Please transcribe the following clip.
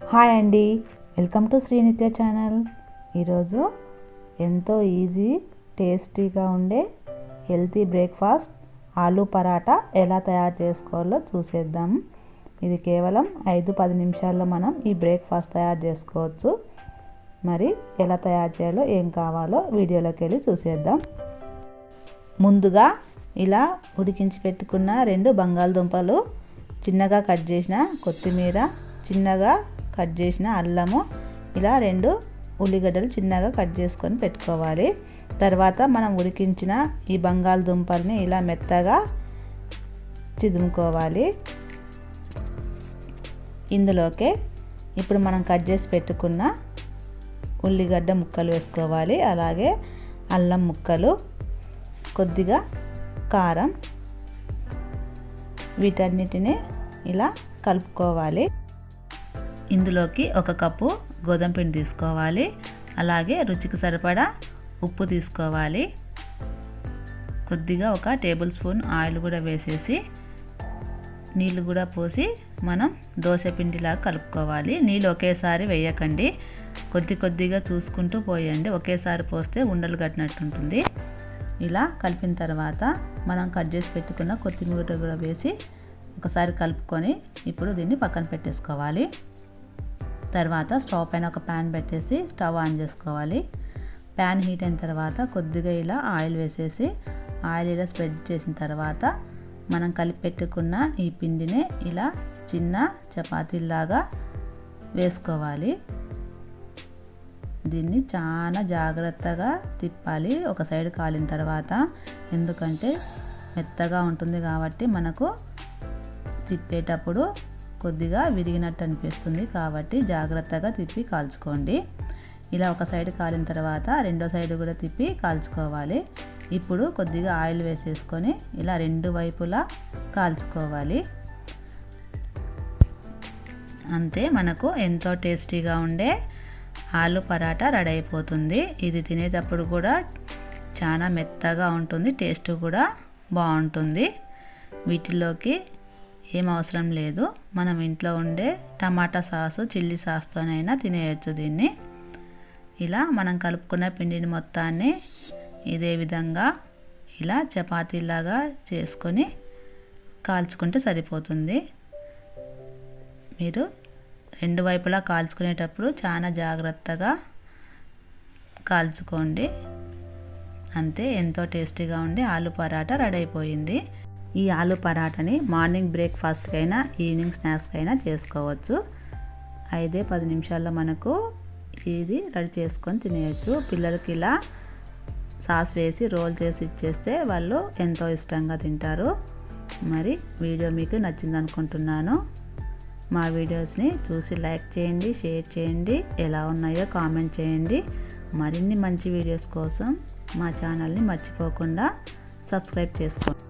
Hi అండి. Welcome to Srinithya channel. ఈరోజు ఎంతో ఈజీ టేస్టీగా ఉండే హెల్తీ బ్రేక్ఫాస్ట్ ఆలూ పరాటా ఎలా తయారు చేసుకోవాలో చూసేద్దాం. ఇది కేవలం ఐదు పది నిమిషాల్లో మనం ఈ బ్రేక్ఫాస్ట్ తయారు చేసుకోవచ్చు. మరి ఎలా తయారు చేయాలో ఏం కావాలో వీడియోలోకి వెళ్ళి చూసేద్దాం. ముందుగా ఇలా ఉడికించి పెట్టుకున్న రెండు బంగాళదుంపలు చిన్నగా కట్ చేసిన కొత్తిమీర చిన్నగా కట్ చేసిన అల్లము. ఇలా రెండు ఉల్లిగడ్డలు చిన్నగా కట్ చేసుకొని పెట్టుకోవాలి. తర్వాత మనం ఉడికించిన ఈ బంగాళదుంపల్ని ఇలా మెత్తగా చిదుముకోవాలి. ఇందులోకే ఇప్పుడు మనం కట్ చేసి పెట్టుకున్న ఉల్లిగడ్డ ముక్కలు వేసుకోవాలి. అలాగే అల్లం ముక్కలు కొద్దిగా కారం వీటన్నిటిని ఇలా కలుపుకోవాలి. ఇందులోకి ఒక కప్పు గోధుమ పిండి తీసుకోవాలి. అలాగే రుచికి సరిపడా ఉప్పు తీసుకోవాలి. కొద్దిగా ఒక టేబుల్ స్పూన్ ఆయిల్ కూడా వేసేసి నీళ్ళు కూడా పోసి మనం దోశ పిండిలాగా కలుపుకోవాలి. నీళ్ళు ఒకేసారి వేయకండి. కొద్ది కొద్దిగా చూసుకుంటూ పోయండి. ఒకేసారి పోస్తే ఉండలు కట్టినట్టు ఉంటుంది. ఇలా కలిపిన తర్వాత మనం కట్ చేసి పెట్టుకున్న కొత్తిమీర కూడా వేసి ఒకసారి కలుపుకొని ఇప్పుడు దీన్ని పక్కన పెట్టేసుకోవాలి. తర్వాత స్టవ్ పైన ఒక ప్యాన్ పెట్టేసి స్టవ్ ఆన్ చేసుకోవాలి. ప్యాన్ హీట్ అయిన తర్వాత కొద్దిగా ఇలా ఆయిల్ వేసేసి ఆయిల్ ఇలా స్ప్రెడ్ చేసిన తర్వాత మనం కలిపి పెట్టుకున్న ఈ పిండిని ఇలా చిన్న చపాతీలాగా వేసుకోవాలి. దీన్ని చాలా జాగ్రత్తగా తిప్పాలి ఒక సైడ్ కాలిన తర్వాత. ఎందుకంటే మెత్తగా ఉంటుంది కాబట్టి మనకు తిప్పేటప్పుడు కొద్దిగా విరిగినట్టు అనిపిస్తుంది కాబట్టి జాగ్రత్తగా తిప్పి కాల్చుకోండి. ఇలా ఒక సైడ్ కాలిన తర్వాత రెండో సైడ్ కూడా తిప్పి కాల్చుకోవాలి. ఇప్పుడు కొద్దిగా ఆయిల్ వేసేసుకొని ఇలా రెండు వైపులా కాల్చుకోవాలి. అంతే మనకు ఎంతో టేస్టీగా ఉండే ఆలు పరాటా రెడీ అయిపోతుంది. ఇది తినేటప్పుడు కూడా చాలా మెత్తగా ఉంటుంది టేస్ట్ కూడా బాగుంటుంది. వీటిలోకి ఏం అవసరం లేదు. మనం ఇంట్లో ఉండే టమాటా సాసు చిల్లీ సాస్తోనైనా తినేయచ్చు దీన్ని. ఇలా మనం కలుపుకున్న పిండిని మొత్తాన్ని ఇదే విధంగా ఇలా చపాతీలాగా చేసుకొని కాల్చుకుంటే సరిపోతుంది. మీరు రెండు వైపులా కాల్చుకునేటప్పుడు చాలా జాగ్రత్తగా కాల్చుకోండి. అంతే ఎంతో టేస్టీగా ఉండి ఆలు పరాటా రెడీ అయిపోయింది. ఈ ఆలు పరాటాని మార్నింగ్ బ్రేక్ఫాస్ట్కైనా ఈవినింగ్ స్నాక్స్కైనా చేసుకోవచ్చు. ఐదే పది నిమిషాల్లో మనకు ఇది రెడీ చేసుకొని తినేయచ్చు. పిల్లలకి ఇలా సాస్ వేసి రోల్ చేసి ఇచ్చేస్తే వాళ్ళు ఎంతో ఇష్టంగా తింటారు. మరి వీడియో మీకు నచ్చింది అనుకుంటున్నాను మా వీడియోస్ని చూసి లైక్ చేయండి షేర్ చేయండి ఎలా ఉన్నాయో కామెంట్ చేయండి. మరిన్ని మంచి వీడియోస్ కోసం మా ఛానల్ని మర్చిపోకుండా సబ్స్క్రైబ్ చేసుకోండి.